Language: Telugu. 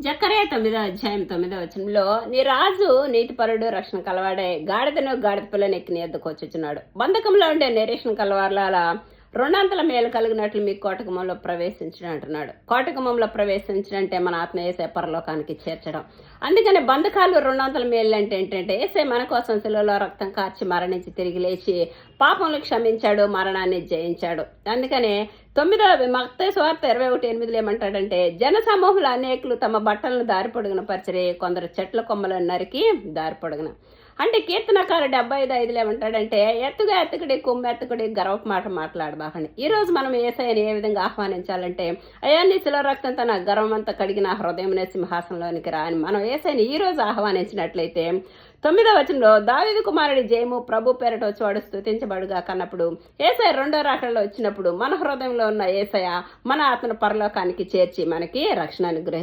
జకరే తొమ్మిదో అధ్యాయం తొమ్మిదో వచనంలో నీ రాజు నీతిపరుడు రక్షణ కలవాడే గాడిదను గాడిద పిల్లని ఎక్కి నీ ఎద్దకు బంధకంలో ఉండే నిరీక్షణ కలవార్ల రెండంతల మేలు కలిగినట్లు మీ కోటకమంలో ప్రవేశించడం అంటున్నాడు. కోటకమంలో ప్రవేశించడం అంటే మన ఆత్మయేసే పరలోకానికి చేర్చడం. అందుకని బంధకాలు రెండంతల మేలు అంటే ఏంటంటే ఏసే మన కోసం శిలలో రక్తం కార్చి మరణించి తిరిగి లేచి పాపములు క్షమించాడు మరణాన్ని జయించాడు. అందుకనే తొమ్మిదవ మక్త స్వార్థ ఇరవై ఒకటి ఎనిమిదిలో ఏమంటాడంటే జన సమూహంలో అనేకులు తమ బట్టలను దారి పొడుగున పరిచరే కొందరు చెట్ల కొమ్మలను నరికి దారి పొడుగున అంటే కీర్తనకారు డెబ్బై ఐదు ఐదులో ఏమంటాడంటే ఎత్తుగా ఎత్తుకుడి కొమ్మ ఎత్తుకుడి గర్వపు మాట మాట్లాడబాకండి. ఈ రోజు మనం ఏసైని ఏ విధంగా ఆహ్వానించాలంటే అయ్యా నీ శిలో రక్తం తన గర్వమంతా కడిగిన హృదయం సింహాసనంలోనికి రా అని మనం ఏసైని ఈ రోజు ఆహ్వానించినట్లయితే తొమ్మిదవ వచనంలో దావిద కుమారుడి జయము ప్రభు పేరట వచ్చి వాడు స్థుతించబడుగా కన్నప్పుడు ఏసై రెండో రాకల్లో వచ్చినప్పుడు మన హృదయం హృదయంలో ఉన్న ఏసయ మన ఆత్మను పరలోకానికి చేర్చి మనకి రక్షణ అనుగ్రహిస్తాడు.